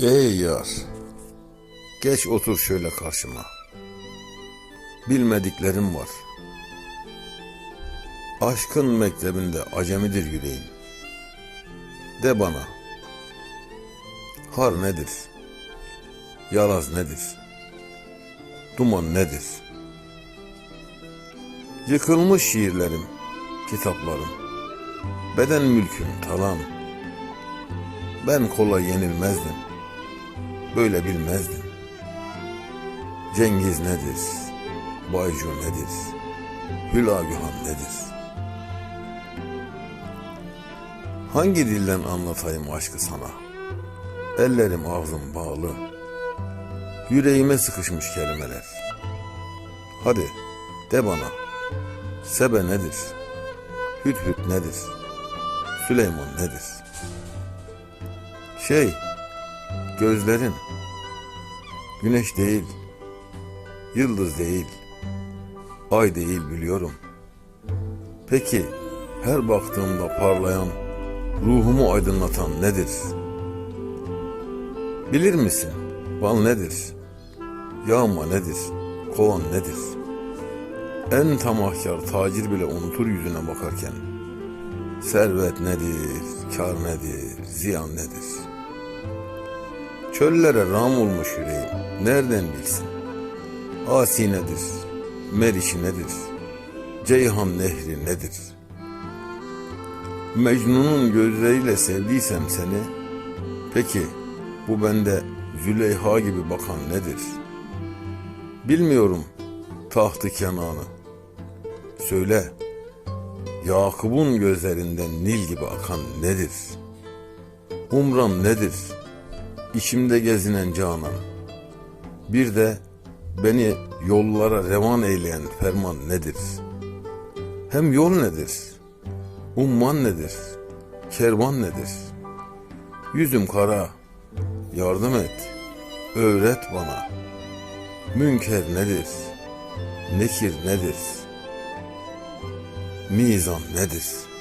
Ey yar, geç otur şöyle karşıma. Bilmediklerim var. Aşkın mektebinde acemidir yüreğim. De bana, har nedir? Yalaz nedir? Duman nedir? Yıkılmış şiirlerim, kitaplarım, beden mülküm talan. Ben kolay yenilmezdim böyle bilmezdim. Cengiz nedir? Baycu nedir? Hülagühan nedir? Hangi dilden anlatayım aşkı sana? Ellerim ağzım bağlı. Yüreğime sıkışmış kelimeler. Hadi de bana. Sebe nedir? Hüt nedir? Süleyman nedir? Şey, Gözlerin güneş değil, yıldız değil, ay değil biliyorum. Peki her baktığımda parlayan, ruhumu aydınlatan nedir? Bilir misin bal nedir? Yağma nedir? Kovan nedir? En tamahkar tacir bile unutur yüzüne bakarken. Servet nedir? Kar nedir? Ziyan nedir?'' Çöllere ram olmuş yüreğim, nereden bilsin? Asi nedir, Meriç'i nedir, Ceyhan nehri nedir? Mecnun'un gözleriyle sevdiysem seni, peki bu bende Züleyha gibi bakan nedir? Bilmiyorum tahtı kenanı. Söyle, Yakup'un gözlerinden Nil gibi akan nedir? Umram nedir?'' İçimde gezinen canan. Bir de beni yollara revan eyleyen ferman nedir? Hem yol nedir? Umman nedir? Kervan nedir? Yüzüm kara, yardım et, öğret bana. Münker nedir? Nekir nedir? Mizan nedir?''